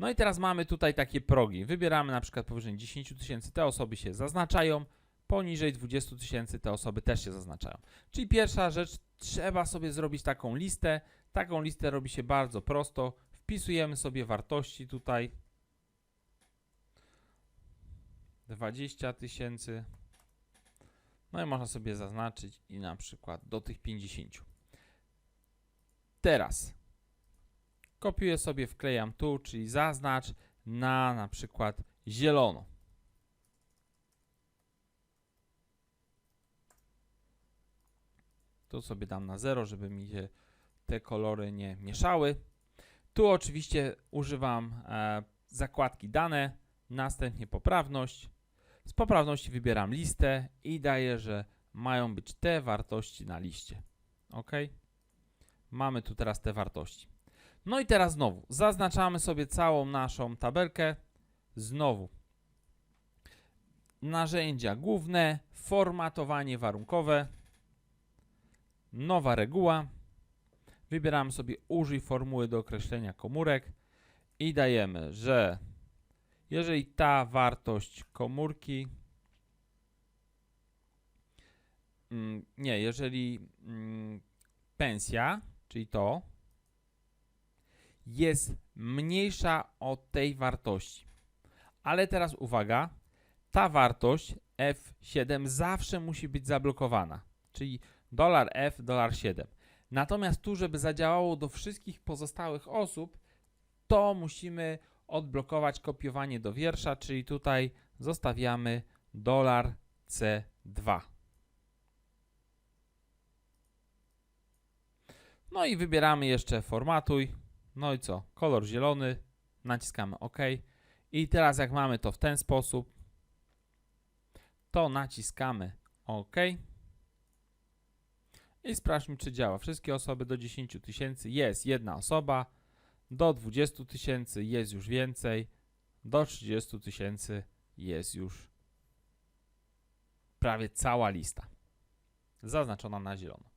No i teraz mamy tutaj takie progi. Wybieramy na przykład powyżej 10 tysięcy, te osoby się zaznaczają, poniżej 20 tysięcy te osoby też się zaznaczają. Czyli pierwsza rzecz, trzeba sobie zrobić taką listę. Taką listę robi się bardzo prosto. Wpisujemy sobie wartości tutaj. 20 tysięcy. No i można sobie zaznaczyć i na przykład do tych 50. Teraz kopiuję sobie, wklejam tu, czyli zaznacz na na przykład zielono. Tu sobie dam na 0, żeby mi się te kolory nie mieszały. Tu oczywiście używam e, zakładki dane, następnie poprawność. Z poprawności wybieram listę i daję, że mają być te wartości na liście. OK? Mamy tu teraz te wartości. No i teraz znowu zaznaczamy sobie całą naszą tabelkę. Znowu narzędzia główne, formatowanie warunkowe, nowa reguła. Wybieramy sobie użyj formuły do określenia komórek i dajemy, że jeżeli ta wartość komórki mm, nie, jeżeli mm, pensja, czyli to jest mniejsza od tej wartości. Ale teraz uwaga, ta wartość F7 zawsze musi być zablokowana, czyli dolar F, dolar 7. Natomiast tu, żeby zadziałało do wszystkich pozostałych osób, to musimy odblokować kopiowanie do wiersza, czyli tutaj zostawiamy dolar C2. No i wybieramy jeszcze formatuj. No i co? Kolor zielony. Naciskamy OK. I teraz jak mamy to w ten sposób, to naciskamy OK. I sprawdźmy, czy działa. Wszystkie osoby do 10 tysięcy jest jedna osoba, do 20 tysięcy jest już więcej, do 30 tysięcy jest już prawie cała lista zaznaczona na zielono.